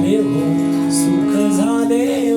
झाले हो. सुख झाले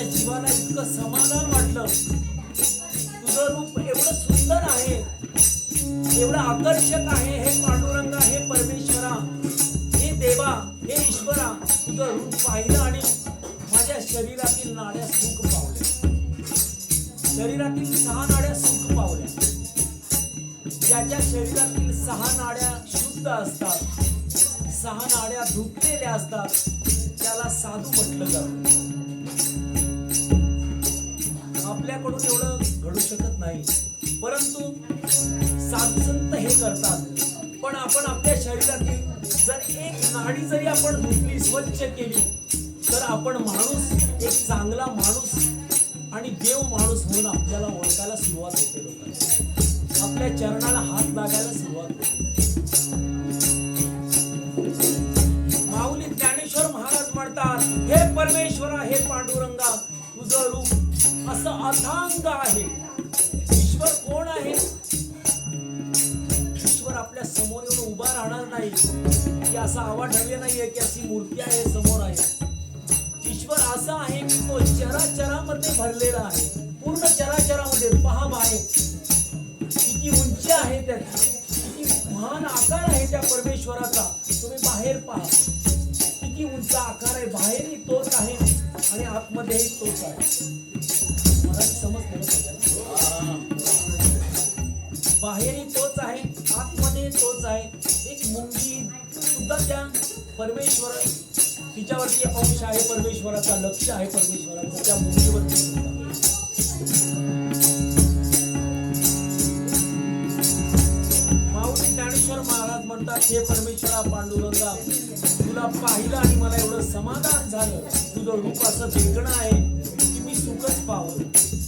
माझ्या जीवाला इतकं समाधान वाटलं. तुझं रूप एवढं सुंदर आहे. एवढं आकर्षक आहे. हे पांडुरंगा हे परमेश्वरा हे देवा हे ईश्वरा तुझं रूप पाहिलं आणि माझ्या शरीरातील नाड्या सुख पावल्या. शरीरातील सहा नाड्या सुख पावल्या. ज्याच्या शरीरातील सहा नाड्या शुद्ध असतात सहा नाड्या धुतलेल्या असतात त्याला साधू म्हटलं जातं. आपल्याकडून एवढं घडू शकत नाही. परंतु साधुसंत हे करतात. पण आपण आपल्या शरीरातील जर एक नाडी जरी आपण धुतली स्वच्छ केली तर आपण माणूस एक चांगला माणूस आणि देव माणूस म्हणून आपल्याला ओळखायला सुरुवात होते लोकांची आपल्या चरणाला हात लागायला सुरुवात होते. माऊली ज्ञानेश्वर महाराज म्हणतात हे परमेश्वरा हे पांडुरंगा तुझं असं अथांग आहे. ईश्वर कोण आहे? ईश्वर आपल्यासमोर येऊन उभा राहणार नाही. की असा हवा ठरले नाहीये की अशी मूर्ती आहे समोर आहे. ईश्वर असा आहे की तो चराचरामध्ये भरलेला आहे. पूर्ण चराचरामध्ये पहा बाहेर. किती उंची आहे त्याची किती महान आकार आहे त्या परमेश्वराचा. तुम्ही बाहेर पहा. किती उंच आकार आहे. बाहेरही तोच आहे. आणि आतमध्येही तोच आहे. मला समजलं सगळ्यांना? बाहेरही तोच आहे आतमध्ये तोच आहे. एक मुंगी सुद्धा त्या परमेश्वर तिच्यावरती अंश आहे परमेश्वराचा लक्ष आहे परमेश्वराचं त्या मुंगीवरती माऊली ज्ञानेश्वर महाराज म्हणतात हे परमेश्वरा पांडुरंगा तुला पाहिलं आणि मला एवढं समाधान झालं. तुझं रूप असं वेगळं आहे की मी सुखच पावलं